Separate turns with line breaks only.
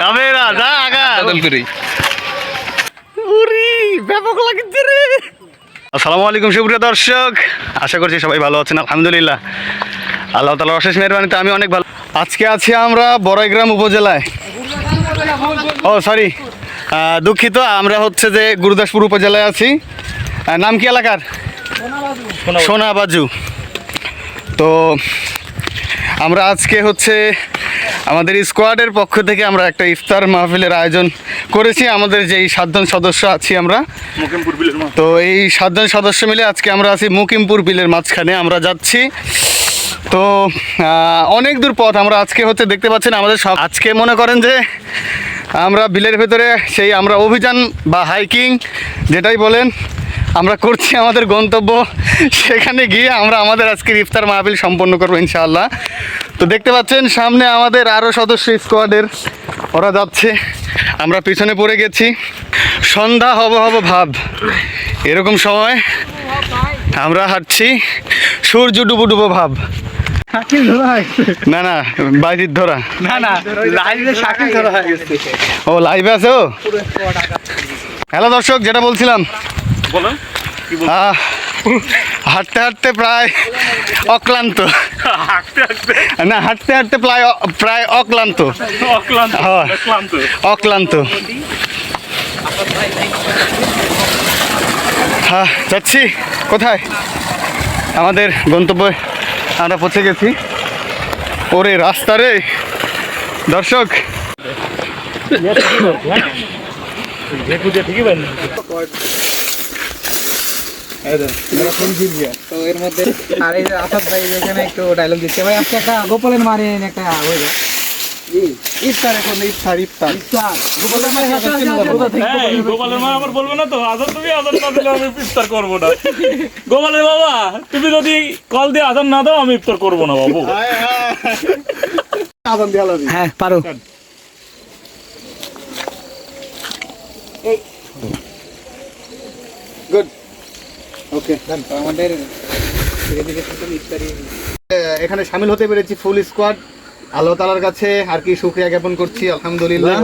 Camera যা আগা।
বদল করি।
উরি ব্যাপক লাগছে রে। আসসালামু আলাইকুম সুপ্রিয় দর্শক। আশা করছি সবাই ভালো আছেন আলহামদুলিল্লাহ। আল্লাহ তালার অশেষ মেহরবানিতে আমি অনেক ভালো আজকে আছি আমরা বড়াইগ্রাম উপজেলায়। ও সরি দুঃখিত আমরা হচ্ছে যে গুরুদাসপুর উপজেলায় আছি। নাম কি এলাকার? সোনাবাজু। তো আমরা আজকে হচ্ছে আমাদের স্কোয়াডের পক্ষ থেকে আমরা একটা ইফতার মাহফিলের আয়োজন করেছি। আমাদের যেই সাতজন সদস্য আছি আমরা। তো এই সাতজন সদস্য মিলে আজকে আমরা আছি মুকিমপুর বিলের মাঝখানে আমরা যাচ্ছি। তো অনেক দূর পথ আমরা আজকে হচ্ছে দেখতে পাচ্ছেন আমাদের সব আজকে মনে করেন যে আমরা বিলের ভেতরে সেই আমরা অভিযান বা হাইকিং যেটাই বলেন আমরা করছি আমাদের গন্তব্য। সেখানে গিয়ে আমরা আমাদের আজকের ইফতার মাহফিল সম্পন্ন করব ইনশাআল্লাহ। তো দেখতে পাচ্ছেন সামনে আমাদের আরও সদস্য স্কোয়াডের ওরা যাচ্ছে। আমরা পিছনে পড়ে গেছি। সন্ধ্যা হব হব ভাব। এরকম সময় আমরা হাঁটছি। সূর্য ডুবো ডুবো ভাব। না না বাইরের ধরা।
না না লাইভে শাকিল ধরা হয়ে গেছে।
ও লাইভে আছে ও? হ্যালো দর্শক যেটা বলছিলাম
বলুন
হাঁটতে হাঁটতে প্রায় অক্লান্ত।
হাঁটতে হাঁটতে?
না হাঁটতে হাঁটতে প্রায় অ- প্রায় অক্লান্ত।
অক্লান্ত
হ্যাঁ। অক্লান্ত। হ্যাঁ যাচ্ছি। কোথায়? আমাদের গন্তব্যে আমরা পৌঁছে গেছি। ওরে রাস্তা রে। দর্শক।
ঠিকই পারেন
তো এর মধ্যে আর এই যে আসাদ ভাই এখানে একটু ডায়লগ দিচ্ছে। ভাই আজকে একটা গোপালের মারে একটা হয়ে যায়। ইফতার এখন ইফতার ইফতার। ইফতার। গোপালের মারে কোথা থেকে
এই গোপালের মা আবার বলবে না তো? আজান তুমি আজান না দিলে আমি ইফতার করব না। গোপালের বাবা তুমি যদি কল দিয়ে আজান না দাও আমি ইফতার করব না বাবু।
হ্যাঁ পারো।
এখানে সামিল হতে পেরেছি ফুল স্কোয়াড আল্লাহ তালার কাছে আর কি শুক্রিয়া জ্ঞাপন করছি, আলহামদুলিল্লাহ।